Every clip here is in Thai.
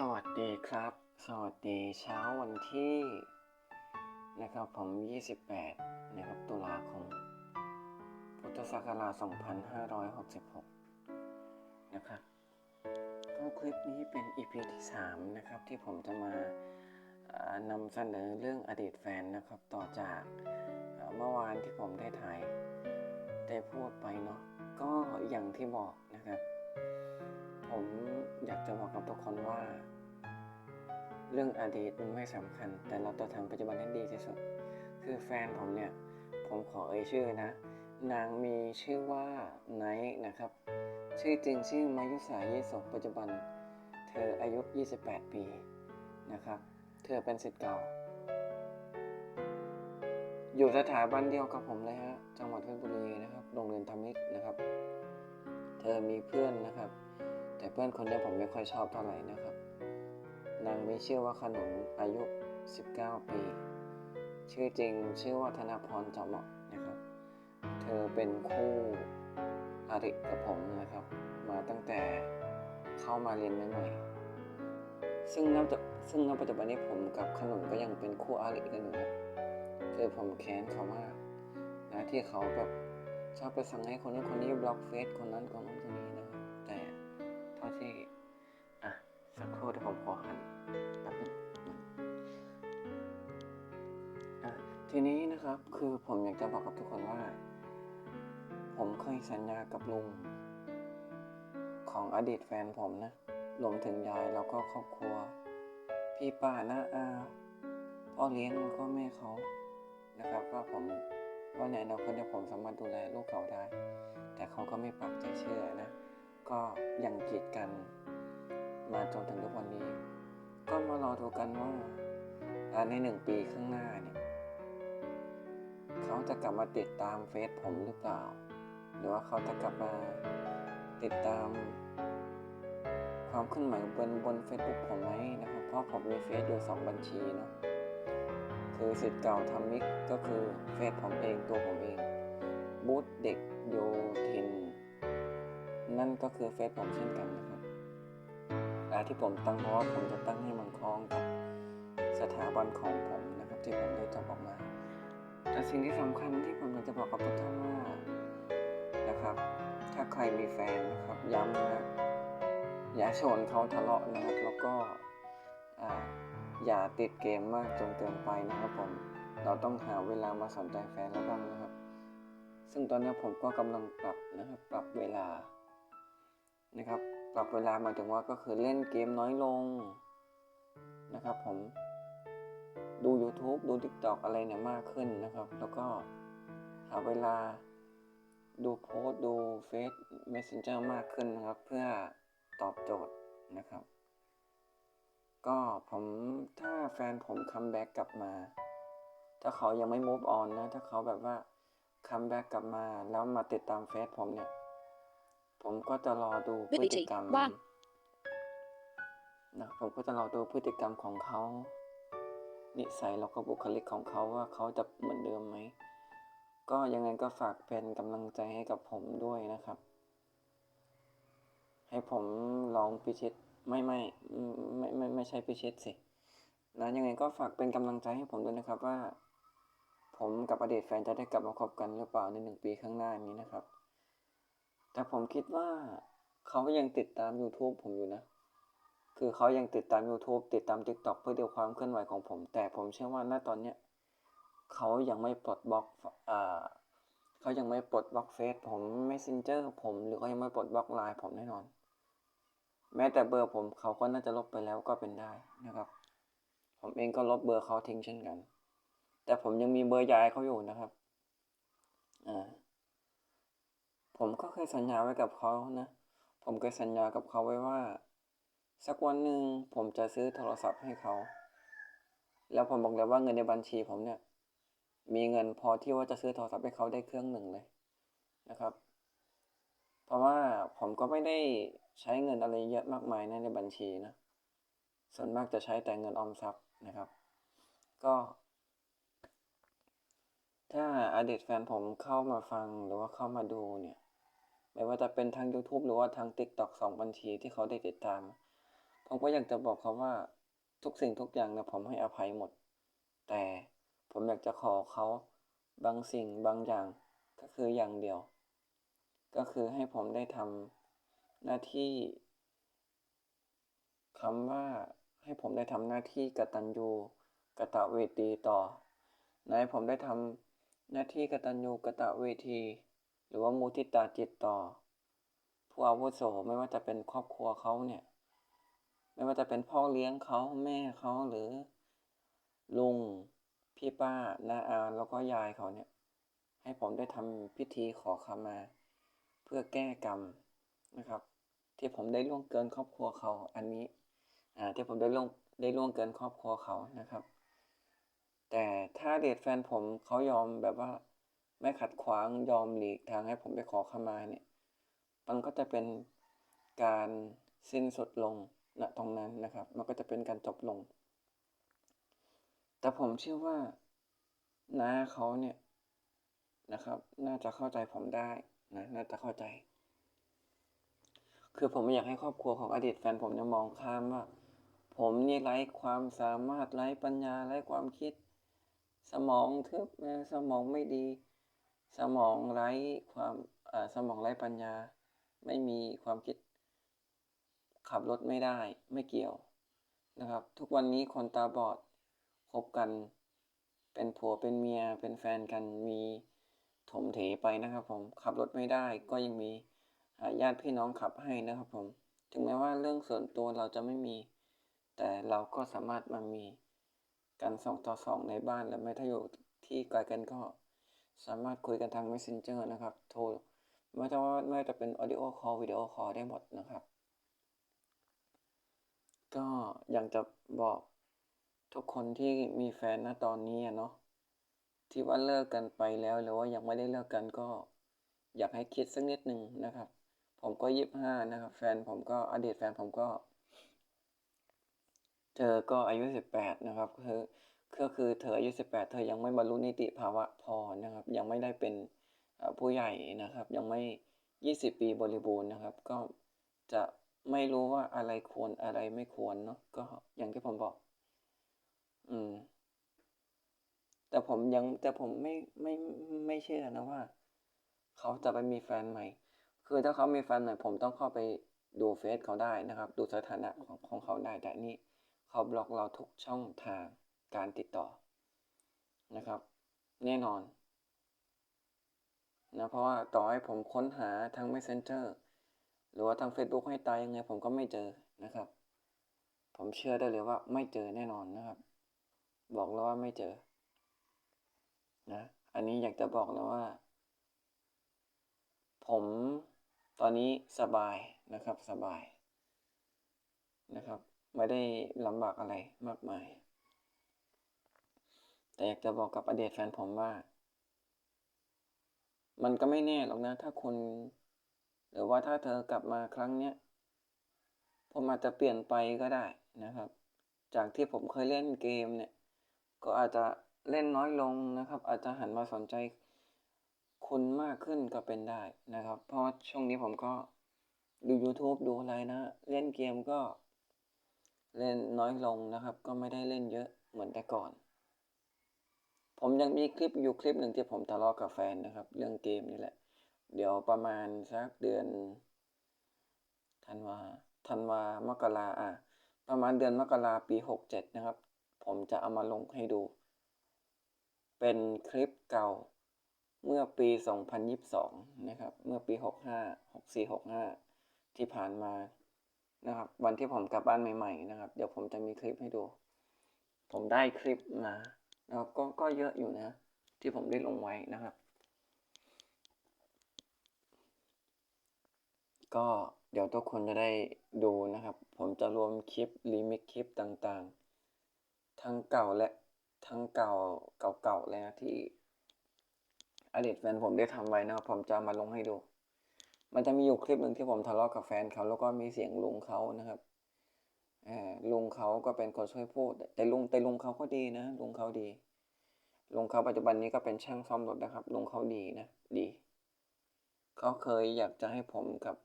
สวัสดีครับ สวัสดีเช้าวันที่นะครับผม 28 นะครับ ตุลาคม พุทธศักราช 2566 นะครับ ก็คลิปนี้เป็น EP ที่ 3 นะครับ ที่ผมจะมานำเสนอเรื่องอดีตแฟนนะครับ ต่อจากเมื่อวานที่ผมได้ถ่ายได้พูดไปเนาะ ก็อย่างที่บอกนะครับ ผม อยากจะบอกกับทุกคนว่า เรื่องอดีตมันไม่สำคัญ แต่เราต้องทำปัจจุบันให้ดีที่สุด คือแฟนผมเนี่ย ผมขอเอ่ยชื่อนะ นางมีชื่อว่าไนท์นะครับ ชื่อจริงชื่อมายุสายี่สกปัจจุบัน เธออายุ 28 ปีนะครับ เธอเป็นศิษย์เก่า อยู่สถาบันเดียวกับผมเลยฮะ จังหวัดเพชรบุรีนะครับ โรงเรียนธรรมิกนะครับ เธอมีเพื่อนนะครับ แต่เพื่อนคนนี้ผมไม่ค่อยชอบเท่าไหร่นะครับ นางมีชื่อว่าขนุนอายุ 19 ปี ชื่อจริงชื่อว่าธนพรจอมเหมาะนะครับ เธอเป็นคู่อริกับผมนะครับ มาตั้งแต่เข้ามาเรียนใหม่ๆซึ่งนับจซึ่งณปัจจุบันนี้ผมกับขนุนก็ยังเป็นคู่อริกันอยู่นะคือผมแค้นเขามากนะที่เขาแบบชอบไปสั่งให้คนนั้นคนนี้บล็อกเฟซคนนั้นคนนั้น ทีนี้นะครับคือผมอยากจะบอกกับทุกคนว่า ผมเคยสัญญากับลุง ของอดีตแฟนผมนะรวมถึงยายแล้วก็ครอบครัว พี่ป้าน้าอาพ่อเลี้ยงแล้วก็แม่เขานะครับว่าผมว่าในอนาคตเนี่ยผมสามารถดูแลลูกเขาได้ แต่เขาก็ไม่ปักใจเชื่อนะ ก็ยังกีดกัน มาจนถึงทุกวันนี้ ก็มารอดูกันว่าในหนึ่งปีข้างหน้าเนี่ย เขาจะกลับมาติดตามเฟซผมหรือเปล่า หรือว่าเขาจะกลับมาติดตาม ความเคลื่อนไหวบนบนเฟซบุ๊กผมไหมนะครับ เพราะผมมีเฟซอยู่สองบัญชีเนาะคือสิทธิ์เก่าทำมิกก็คือเฟซผมเองตัวผมเองบูธเด็กโยทิน นั่นก็คือเฟซผมเช่นกันนะครับแต่ที่ผมตั้งเพราะว่าผมจะตั้งให้มันคล้องกับสถาบันของผมนะครับ ที่ผมได้จบออกมา แต่สิ่งที่สำคัญที่ผมอยากจะบอกกับทุกท่านว่านะครับ ถ้าใครมีแฟนนะครับย้ำนะอย่าชวนเขาทะเลาะนะครับแล้วก็ออย่าติดเกมมากจนเกินไปนะครับผมเราต้องหาเวลามาสนใจแฟนแล้วบ้างนะครับ ซึ่งตอนนี้ผมก็กำลังปรับนะครับ ปรับเวลานะครับ ปรับเวลาหมายถึงว่าก็คือเล่นเกมน้อยลงนะครับผม ดู YouTube ดู TikTok อะไรเนี่ยมากขึ้นนะครับ แล้วก็หาเวลาดูโพสต์ดูเฟซ Messenger มากขึ้นนะครับ เพื่อตอบโจทย์นะครับ ก็ผมถ้าแฟนผมคัมแบ็กกลับมา ถ้าเขายังไม่ move on นะ ถ้าเขาแบบว่าคัมแบ็กกลับมาแล้วมาติดตามเฟซผมเนี่ย ผมก็จะรอดูพฤติกรรมว่างนะผมก็จะรอดูพฤติกรรมของเขา นิสัยแล้วก็บุคลิกของเขาว่าเขาจะเหมือนเดิมไหม ก็ยังไงก็ฝากเป็นกำลังใจให้กับผมด้วยนะครับ ให้ผมลองพิชิตไม่ไม่ไม่ไม่ไม่ใช่พิชิตสินะยังไงก็ฝากเป็นกำลังใจให้ผมด้วยนะครับว่า ผมกับอดีตแฟนจะได้กลับมาคบกันหรือเปล่าในหนึ่งปีข้างหน้านี้นะครับ แต่ผมคิดว่าเขายังติดตาม YouTube ผมอยู่นะ คือเขายังติดตาม YouTube ติดตาม TikTok เพื่อดูความเคลื่อนไหวของผม แต่ผมเชื่อว่าณตอนเนี้ยเขายังไม่ปลดบล็อกอ่าเขายังไม่ปลดบล็อกเฟซผม Messenger ผมหรือเขายังไม่ปลดบล็อกไลน์ผมแน่นอน แม้แต่เบอร์ผมเขาก็น่าจะลบไปแล้วก็เป็นได้นะครับ ผมเองก็ลบเบอร์เขาทิ้งเช่นกัน แต่ผมยังมีเบอร์ยายเขาอยู่นะครับอ่าผมก็เคยสัญญาไว้กับเขานะ ผมเคยสัญญากับเขาไว้ว่า สักวันหนึ่งผมจะซื้อโทรศัพท์ให้เขา แล้วผมบอกเลยว่าเงินในบัญชีผมเนี่ย มีเงินพอที่ว่าจะซื้อโทรศัพท์ให้เขาได้เครื่องหนึ่งเลยนะครับ เพราะว่าผมก็ไม่ได้ใช้เงินอะไรเยอะมากมายนะในบัญชีนะ ส่วนมากจะใช้แต่เงินออมทรัพย์นะครับ ก็ ถ้าอดีตแฟนผมเข้ามาฟังหรือว่าเข้ามาดูเนี่ย ไม่ว่าจะเป็นทาง YouTube หรือว่าทาง TikTok สองบัญชีที่เขาได้ติดตาม ผมก็อยากจะบอกเขาว่าทุกสิ่งทุกอย่างนะผมให้อภัยหมด แต่ผมอยากจะขอเขาบางสิ่งบางอย่างก็คืออย่างเดียว ก็คือให้ผมได้ทำหน้าที่คำว่าให้ผมได้ทำหน้าที่กตัญญูกตเวทีต่อในให้ผมได้ทำหน้าที่กตัญญูกตเวที หรือว่ามุทิตาจิตต่อ ผู้อาวุโสไม่ว่าจะเป็นครอบครัวเขาเนี่ย ไม่ว่าจะเป็นพ่อเลี้ยงเขาแม่เขาหรือ ลุง พี่ป้าน้าอาแล้วก็ยายเขาเนี่ย ให้ผมได้ทำพิธีขอขมา เพื่อแก้กรรมนะครับ ที่ผมได้ล่วงเกินครอบครัวเขาอันนี้อ่าที่ผมได้ล่วงได้ล่วงเกินครอบครัวเขานะครับ แต่ถ้าเดทแฟนผมเขายอมแบบว่า ไม่ขัดขวางยอมหลีกทางให้ผมไปขอขมาเนี่ย มันก็จะเป็นการสิ้นสุดลง ณตรงนั้นนะครับ มันก็จะเป็นการจบลง แต่ผมเชื่อว่าน้าเขาเนี่ยนะครับ น่าจะเข้าใจผมได้นะน่าจะเข้าใจ คือผมไม่อยากให้ครอบครัวของอดีตแฟนผมเนี่ยมองข้ามว่า ผมนี่ไร้ความสามารถไร้ปัญญาไร้ความคิด สมองทึบนะสมองไม่ดี สมองไร้ความสมองไร้ปัญญา ไม่มีความคิด ขับรถไม่ได้ไม่เกี่ยวนะครับ ทุกวันนี้คนตาบอดคบกัน เป็นผัวเป็นเมียเป็นแฟนกันมีถมเถไปนะครับ ผมขับรถไม่ได้ก็ยังมีญาติพี่น้องขับให้นะครับ ผมถึงแม้ว่าเรื่องส่วนตัวเราจะไม่มี แต่เราก็สามารถมามีกันสองต่อสองในบ้านและไม่ถ้าอยู่ที่ไกลกันก็สามารถคุยกันทาง messenger นะครับ โทรไม่ว่าไม่ว่าจะเป็น audio call video call ได้หมดนะครับ ก็อยากจะบอกทุกคนที่มีแฟนณตอนนี้เนาะที่ว่าเลิกกันไปแล้วหรือว่ายังไม่ได้เลิกกันก็ อยากให้คิดสักนิดหนึ่งนะครับ ผมก็ยี่สิบห้านะครับ แฟนผมก็อดีตแฟนผมก็ เธอก็อายุสิบแปดนะครับคือก็คือเธออายุสิบแปดเธอยังไม่บรรลุนิติภาวะพอนะครับ ยังไม่ได้เป็นผู้ใหญ่นะครับ ยังไม่ยี่สิบปีบริบูรณ์นะครับ ก็จะ ไม่รู้ว่าอะไรควรอะไรไม่ควรเนาะก็อย่างที่ผมบอก อืม แต่ผมยังแต่ผมไม่ไม่ไม่เชื่อนะว่า เขาจะไปมีแฟนใหม่ คือถ้าเขามีแฟนใหม่ผมต้องเข้าไปดูเฟซเขาได้นะครับ ดูสถานะของของเขาได้แต่นี่เขาบล็อกเราทุกช่องทางการติดต่อนะครับ แน่นอนนะเพราะว่าต่อให้ผมค้นหาทาง Messenger หรือว่าทาง Facebook ให้ตายยังไงผมก็ไม่เจอนะครับ ผมเชื่อได้เลยว่าไม่เจอแน่นอนนะครับ บอกแล้วว่าไม่เจอนะอันนี้อยากจะบอกแล้วว่า ผมตอนนี้สบายนะครับสบายนะครับ ไม่ได้ลำบากอะไรมากมาย แต่อยากจะบอกกับอดีตแฟนผมว่า มันก็ไม่แน่หรอกนะ ถ้าคุณ หรือว่าถ้าเธอกลับมาครั้งเนี้ยผมอาจจะเปลี่ยนไปก็ได้นะครับ จากที่ผมเคยเล่นเกมเนี่ย ก็อาจจะเล่นน้อยลงนะครับ อาจจะหันมาสนใจคุณมากขึ้นก็เป็นได้นะครับ เพราะช่วงนี้ผมก็ดู YouTube ดูอะไรนะ เล่นเกมก็ เล่นน้อยลงนะครับ ก็ไม่ได้เล่นเยอะเหมือนแต่ก่อน ผมยังมีคลิปอยู่คลิปหนึ่งที่ผมทะเลาะกับแฟนนะครับ เรื่องเกมนี่แหละ เดี๋ยวประมาณสักเดือนธันวาธันวามกราอะ ประมาณเดือนมกราปีหกเจ็ดนะครับ ผมจะเอามาลงให้ดู เป็นคลิปเก่าเมื่อปี 2022 นะครับ เมื่อปี 65 64 65 ที่ผ่านมานะครับ วันที่ผมกลับบ้านใหม่ ๆ นะครับ เดี๋ยวผมจะมีคลิปให้ดู ผมได้คลิปมานะครับก็ก็เยอะอยู่นะ ที่ผมได้ลงไว้นะครับ ก็เดี๋ยวทุกคนจะได้ดูนะครับ ผมจะรวมคลิปรีมิกคลิปต่างๆ ทั้งเก่าและทั้งเก่าเก่าๆเลยนะที่อดีตแฟนผมได้ทำไว้นะครับผมจะมาลงให้ดู มันจะมีอยู่คลิปหนึ่งที่ผมทะเลาะกับแฟนเขาแล้วก็มีเสียงลุงเขานะครับลุงเขาก็เป็นคนช่วยพูด แต่ลุงแต่ลุงเขาก็ดีนะลุงเขาดีลุงเขาปัจจุบันนี้ก็เป็นช่างซ่อมรถนะครับลุงเขาดีนะดี เขาเคยอยากจะให้ผมกับ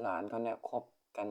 หลานเขาเนี่ยคบกัน